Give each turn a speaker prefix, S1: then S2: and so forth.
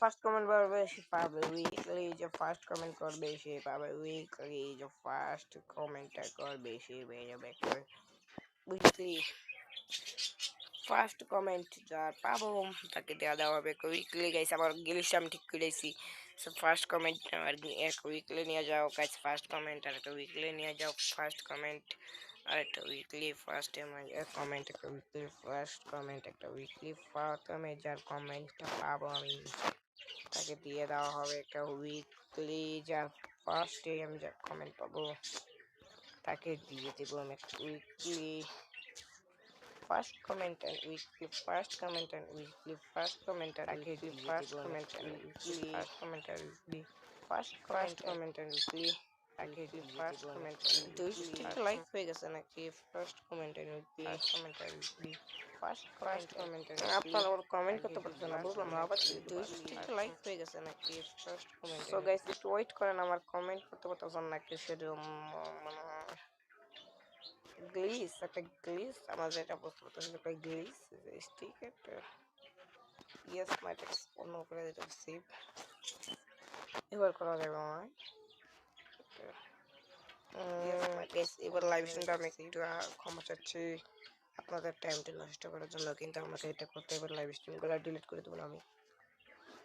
S1: first comment করবে সে পাবে weekly যে ফার্স্ট কমেন্ট করবে সে পাবে উইকলি যে ফার্স্ট কমেন্টটা করবে সে পেয়ে যাবে উইকলি ফার্স্ট কমেন্ট যার পাবো তাকে দেওয়া দেওয়া হবে উইকলি গাইস আমার গিলিশ আমি ঠিক করেছি সো ফার্স্ট কমেন্ট আর এক উইকলি নিয়ে যাও গাইস ফার্স্ট কমেন্ট আর একটা উইকলি নিয়ে যাও ফার্স্ট কমেন্ট আর একটা উইকলি ফার্স্ট কমেন্ট একটা উইকলি ফার্স্ট কমেন্ট একটা উইকলি প্রথমে যার কমেন্টটা পাবো আমি তাকে দিয়ে দেওয়া হবে একটা উইকলি যার ফার্স্টে আমি যার কমেন্ট পাবো তাকে দিয়ে দেবো আমি একটা weekly first comment and weekly first comment and weekly first comment and weekly first comment and weekly first comment and weekly first first comment and first comment and দুইটা লাইক হয়ে গেছে নাকি first comment weekly comment first first comment আপনারা ওর comment করতে পারছেন না বুঝলাম না আবার দুইটা লাইক হয়ে গেছে নাকি ফার্স্ট কমেন্ট সো গাইস একটু ওয়েট করেন আমার কমেন্ট করতে পারতেছেন নাকি সেরকম মানে গ্লিস একটা গ্লিস আমার যেটা বুঝতে পারতেছি একটা গ্লিস স্টিক একটা ইয়েস মাই টেক্স অন্য করে দিতে সেভ এবার করা যাবে আমার এবার লাইভ স্ট্রিমটা আমি একটু ক্ষমা চাচ্ছি আপনাদের টাইমটা নষ্ট করার জন্য কিন্তু আমাকে এটা করতে এবার লাইভ স্ট্রিম করে ডিলিট করে দেবো আমি